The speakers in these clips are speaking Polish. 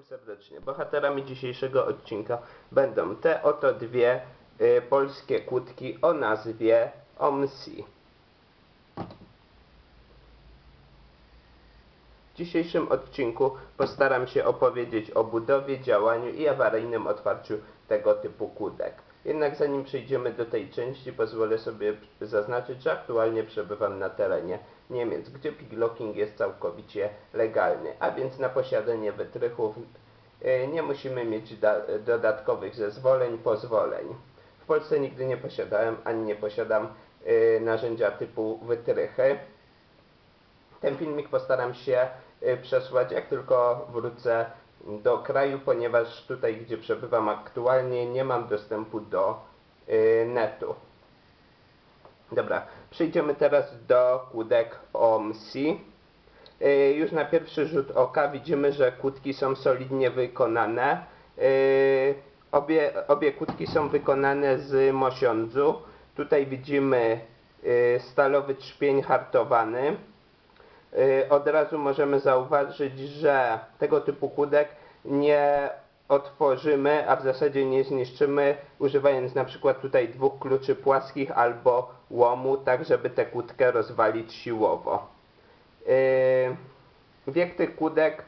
Witam serdecznie. Bohaterami dzisiejszego odcinka będą te oto dwie y, polskie kłódki o nazwie OMSI. W dzisiejszym odcinku postaram się opowiedzieć o budowie, działaniu i awaryjnym otwarciu tego typu kłódek. Jednak zanim przejdziemy do tej części, pozwolę sobie zaznaczyć, że aktualnie przebywam na terenie Niemiec, gdzie piglocking jest całkowicie legalny, a więc na posiadanie wytrychów e, nie musimy mieć da- dodatkowych zezwoleń, pozwoleń. W Polsce nigdy nie posiadałem, ani nie posiadam e, narzędzia typu wytrychy. Ten filmik postaram się y, przesłać jak tylko wrócę do kraju, ponieważ tutaj, gdzie przebywam aktualnie, nie mam dostępu do y, netu. Dobra, przejdziemy teraz do kłódek OMSI. Y, Już na pierwszy rzut oka widzimy, że kłódki są solidnie wykonane. Y, Obie, obie kłódki są wykonane z mosiądzu. Tutaj widzimy stalowy trzpień hartowany. Y, od razu możemy zauważyć, że tego typu kłódek nie otworzymy, a w zasadzie nie zniszczymy, używając na przykład tutaj dwóch kluczy płaskich albo łomu, tak żeby tę kłódkę rozwalić siłowo. Y, Wiek tych kłódek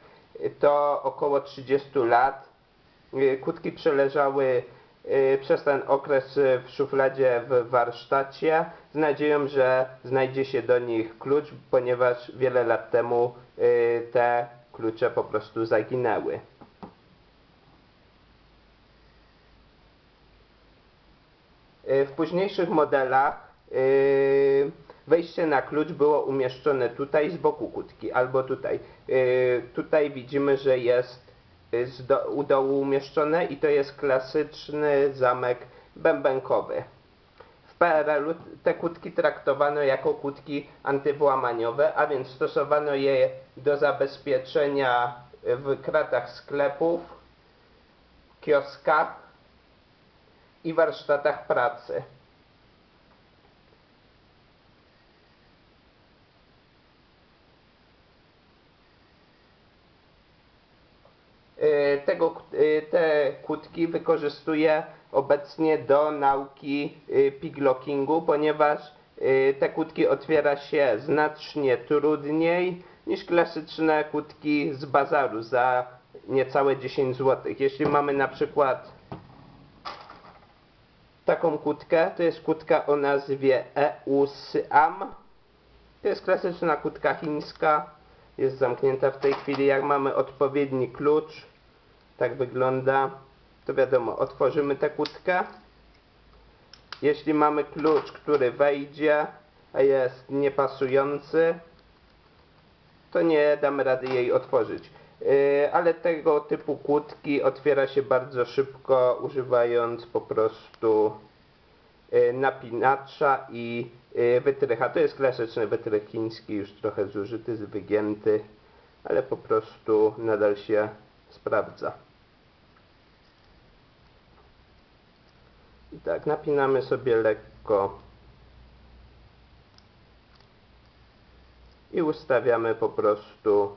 to około 30 lat. Y, Kłódki przeleżały przez ten okres w szufladzie w warsztacie z nadzieją, że znajdzie się do nich klucz, ponieważ wiele lat temu y, te klucze po prostu zaginęły. Y, W późniejszych modelach y, wejście na klucz było umieszczone tutaj z boku kłódki albo tutaj. Y, Tutaj widzimy, że jest y, do, u dołu umieszczone i to jest klasyczny zamek bębenkowy. W PRL-u te kłódki traktowano jako kłódki antywłamaniowe, a więc stosowano je do zabezpieczenia w kratach sklepów, kioskach i warsztatach pracy. Tego, y, te kłódki wykorzystuję obecnie do nauki y, piglockingu, ponieważ te kłódki otwiera się znacznie trudniej niż klasyczne kłódki z bazaru za niecałe 10 zł. Jeśli mamy na przykład taką kłódkę, to jest kłódka o nazwie EUSAM. To jest klasyczna kłódka chińska. Jest zamknięta w tej chwili. Jak mamy odpowiedni klucz, tak wygląda, to wiadomo, otworzymy tę kłódkę. Jeśli mamy klucz, który wejdzie, a jest niepasujący, to nie damy rady jej otworzyć. Yy, ale tego typu kłódki otwiera się bardzo szybko, używając po prostu yy, napinacza i yy, wytrycha. To jest klasyczny wytrych chiński, już trochę zużyty, wygięty, ale po prostu nadal się sprawdza. I tak, napinamy sobie lekko i ustawiamy po prostu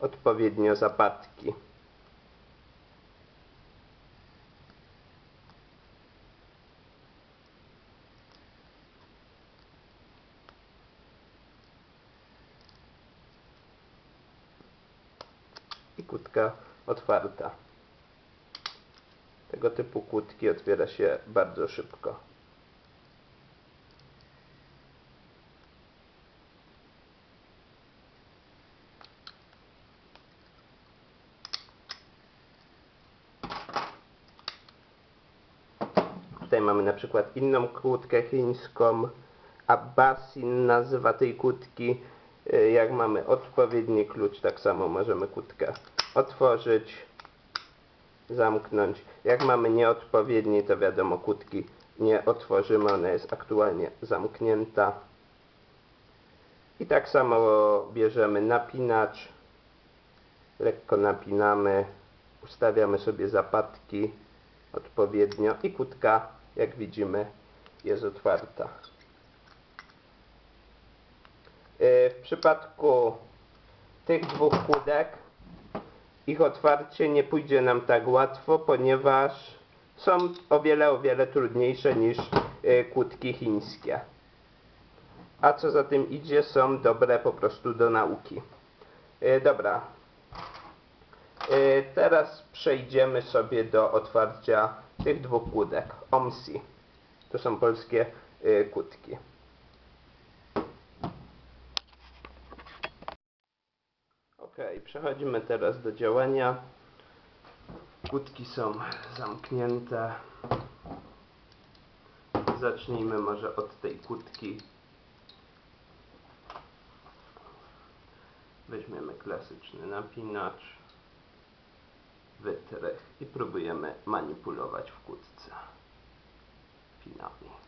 odpowiednio zapadki. I kłódka otwarta. Tego kłódki otwiera się bardzo szybko. Tutaj mamy na przykład inną kłódkę chińską. Abbasin nazywa tej kłódki. Y, Jak mamy odpowiedni klucz, tak samo możemy kłódkę otworzyć, zamknąć. Jak mamy nieodpowiedni, to wiadomo, kłódki nie otworzymy, ona jest aktualnie zamknięta. I tak samo bierzemy napinacz, lekko napinamy, ustawiamy sobie zapadki odpowiednio i kłódka, jak widzimy, jest otwarta. Yy, W przypadku tych dwóch kłódek ich otwarcie nie pójdzie nam tak łatwo, ponieważ są o wiele, o wiele trudniejsze niż y, kłódki chińskie. A co za tym idzie, są dobre po prostu do nauki. Y, dobra. Y, teraz przejdziemy sobie do otwarcia tych dwóch kłódek. OMSI. To są polskie kłódki. Przechodzimy teraz do działania. Kłódki są zamknięte. Zacznijmy może od tej kłódki. Weźmiemy klasyczny napinacz, wytrych i próbujemy manipulować w kłódce pinami.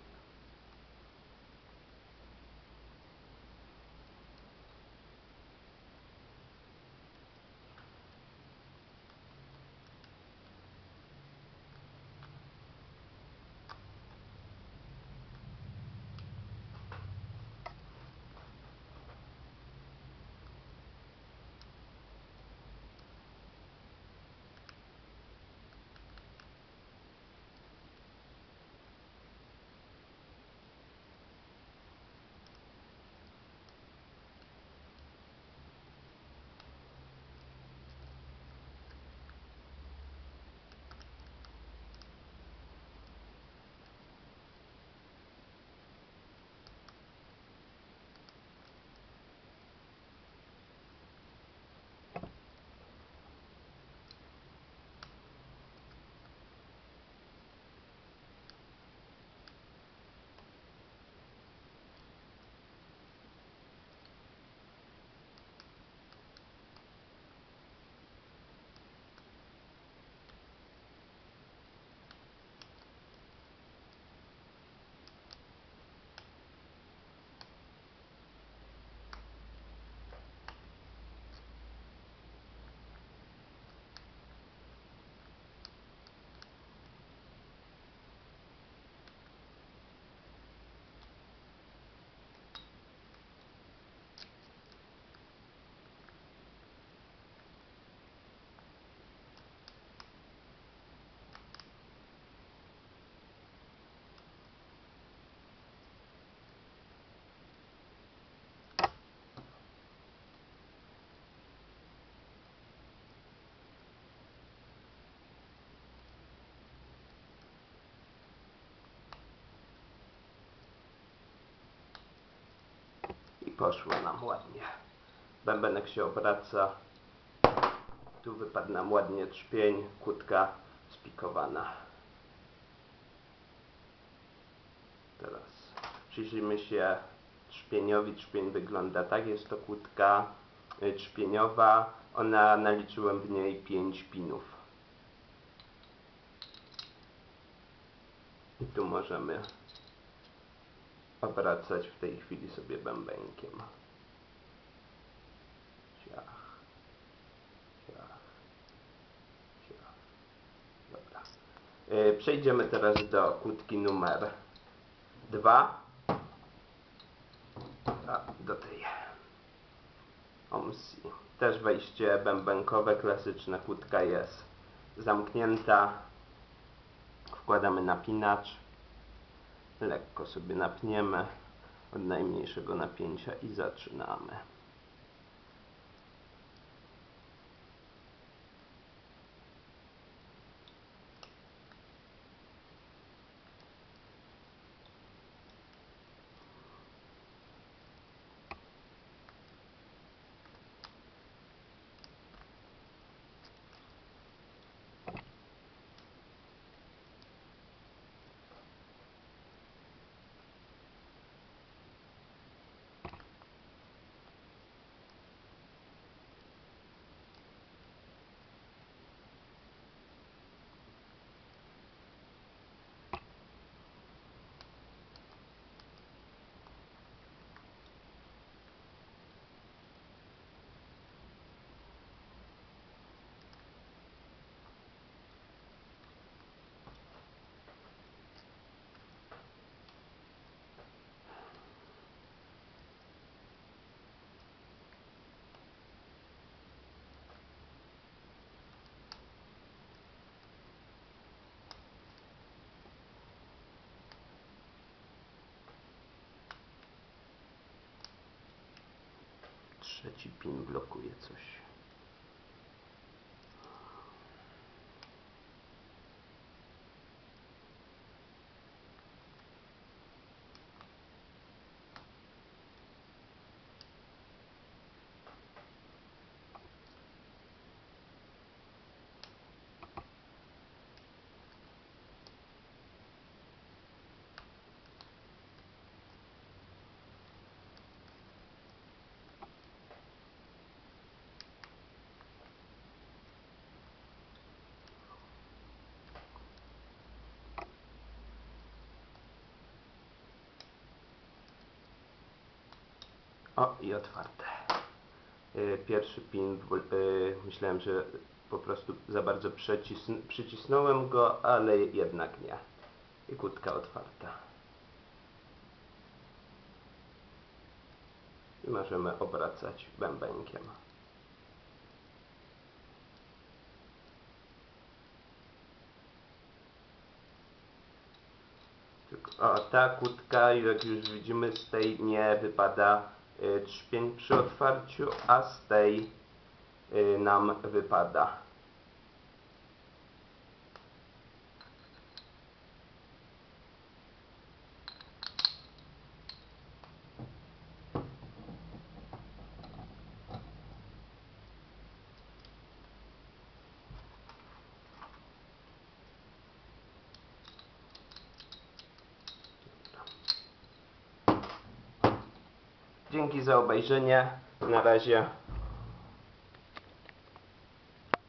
Poszło nam ładnie. Bębenek się obraca. Tu wypadł nam ładnie trzpień, kłódka spikowana. Teraz przyjrzyjmy się trzpieniowi. Trzpień wygląda tak. Jest to kłódka y, trzpieniowa. Ona naliczyłem w niej 5 pinów. I tu możemy obracać w tej chwili sobie bębenkiem. Ciach. Ciach. Ciach. Dobra. Yy, Przejdziemy teraz do kłódki numer 2. A, do tej OMSI. Też wejście bębenkowe, klasyczna kłódka jest zamknięta. Wkładamy napinacz lekko sobie napniemy od najmniejszego napięcia i zaczynamy. Trzeci pin blokuje coś. O, i otwarte. Y, Pierwszy pin, y, myślałem, że po prostu za bardzo przecisn- przycisnąłem go, ale jednak nie. I kłódka otwarta. I możemy obracać bębenkiem. O, ta kłódka, jak już widzimy, z tej nie wypada trzpień przy otwarciu, a z tej y, nam wypada. Dzięki za obejrzenie. Na razie.